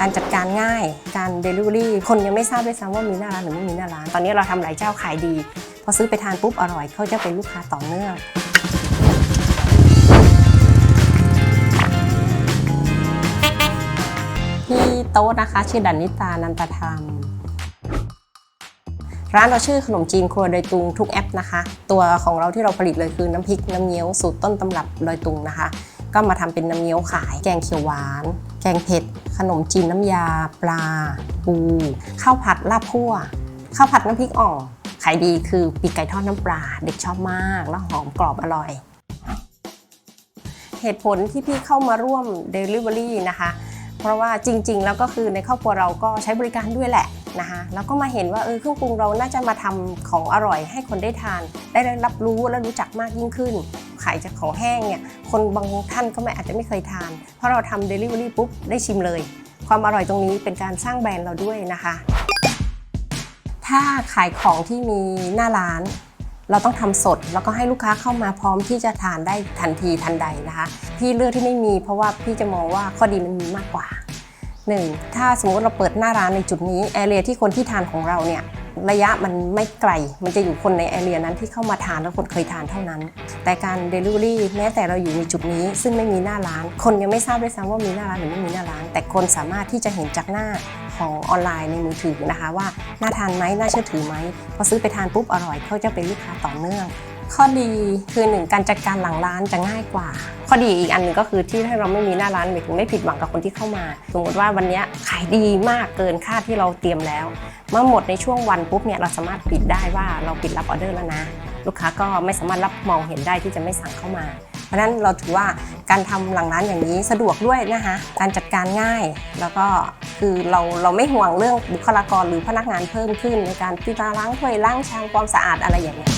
การจัดการง่าย การ Delivery คนยังไม่ทราบด้วยซ้ำว่ามีหน้าร้านหรือไม่มีหน้าร้าน ตอนนี้เราทำหลายเจ้าขายดี พอซื้อไปทานปุ๊บอร่อยเขาจะเป็นลูกค้าต่อเนื่องที่โต๊ะนะคะ ชื่อดันนิตานันตธรรม ร้านเราชื่อขนมจีนครัวดอยตุงทุกแอปนะคะ ตัวของเราที่เราผลิตเลยคือน้ำพริกน้ำเงี้ยวสูตรต้นตำรับดอยตุงนะคะ ก็มาทำเป็นน้ำเงี้ยวขาย แกงเขียวหวาน แกงเผ็ด ขนมจีนน้ำยา ปลา ปู ข้าวผัดลาบคั่ว ข้าวผัดน้ำพริกอ่อง ขายดีคือปีกไก่ทอดน้ำปลา เด็กชอบมาก แล้วหอมกรอบอร่อย เหตุผลที่พี่เข้ามาร่วม Delivery นะคะ เพราะว่าจริง ๆ แล้วก็คือในครอบครัวเราก็ใช้บริการด้วยแหละนะคะแล้วก็มาเห็นว่าเออเครื่องปรุงเราน่าจะมาทำของอร่อยให้คนได้ทาน ได้รับรู้และรู้จักมากยิ่งขึ้น ขายจากของแห้งเนี่ยคนบางท่านก็ไม่อาจจะไม่เคยทาน เพราะเราทำ Delivery ปุ๊บได้ชิมเลย ความอร่อยตรงนี้เป็นการสร้างแบรนด์เราด้วยนะคะ ถ้าขายของที่มีหน้าร้าน เราต้องทำสด แล้วก็ให้ลูกค้าเข้ามาพร้อมที่จะทานได้ทันทีทันใดนะคะพี่เลือกที่ไม่มี เพราะว่าพี่จะมองว่าข้อดีมันมีมากกว่า 1. ถ้าสมมติเราเปิดหน้าร้านในจุดนี้แอเรียที่คนที่ทานของเราเนี่ย ระยะมันไม่ไกล มันจะอยู่คนในแอเรียนั้นที่เข้ามาทานแล้วคนเคยทานเท่านั้น แต่การเดลิเวอรี่แม้แต่เราอยู่ในจุดนี้ ซึ่งไม่มีหน้าร้าน คนยังไม่ทราบด้วยซ้ำว่ามีหน้าร้านหรือไม่มีหน้าร้าน แต่คนสามารถที่จะเห็นจากหน้าของออนไลน์ในมือถือนะคะ ว่าน่าทานไหมน่าเชื่อถือไหมพอซื้อไปทานปุ๊บอร่อยเขาจะเป็นลูกค้าต่อเนื่อง ข้อดีคือหนึ่งการจัดการหลังร้านจะง่ายกว่า ข้อดีอีกอันหนึงก็คือที่ถ้าเราไม่มีหน้าร้านหมายถึงไม่ผิดหวังกับคนที่เข้ามา สมมติว่าวันนี้ขายดีมากเกินคาดที่เราเตรียมแล้ว เมื่อหมดในช่วงวันปุ๊บเนี่ยเราสามารถปิดได้ว่าเราปิดรับออเดอร์แล้วนะ ลูกค้าก็ไม่สามารถรับมองเห็นได้ที่จะไม่สั่งเข้ามา เพราะฉะนั้นเราถือว่าการทำหลังร้านอย่างนี้สะดวกด้วยนะคะ การจัดการง่ายแล้วก็คือเราเราไม่ห่วงเรื่องบุคลากรหรือพนักงานเพิ่มขึ้นในการที่จะล้างถ้วยล้างชามความสะอาดอะไรอย่างเงี้ย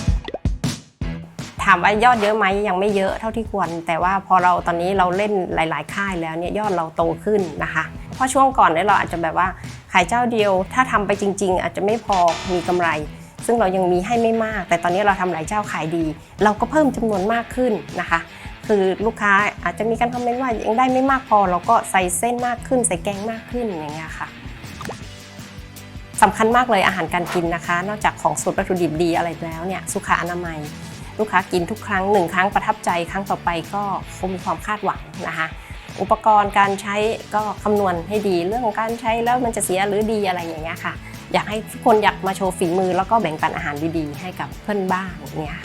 ถามว่ายอดเยอะไหมยังไม่เยอะเท่าที่ควร แต่ว่าพอเราตอนนี้เราเล่นหลาย ๆ ค่ายแล้วเนี่ยยอดเราโตขึ้นนะคะเพราะช่วงก่อนเนี่ยเราอาจจะแบบว่าขายเจ้าเดียว ถ้าทำไปจริง ๆ อาจจะไม่พอมีกำไร ซึ่งเรายังมีให้ไม่มาก แต่ตอนนี้เราทำหลายเจ้าขายดี เราก็เพิ่มจำนวนมากขึ้นนะคะ คือลูกค้าอาจจะมีการคอมเมนต์ว่ายังได้ไม่มากพอ เราก็ใส่เส้นมากขึ้น ใส่แกงมากขึ้นอย่างเงี้ยค่ะสำคัญมากเลยอาหารการกินนะคะ นอกจากของสดวัตถุดิบดีอะไรแล้วเนี่ยสุขอนามัย ลูกค้ากินทุกครั้งหนึ่งครั้งประทับใจครั้งต่อไปก็คงมีความคาดหวังนะคะ อุปกรณ์การใช้ก็คำนวณให้ดีเรื่องของการใช้แล้วมันจะเสียหรือดีอะไรอย่างเงี้ยค่ะ อยากให้ทุกคนอยากมาโชว์ฝีมือแล้วก็แบ่งปันอาหารดีๆ ให้กับเพื่อนบ้านเนี่ย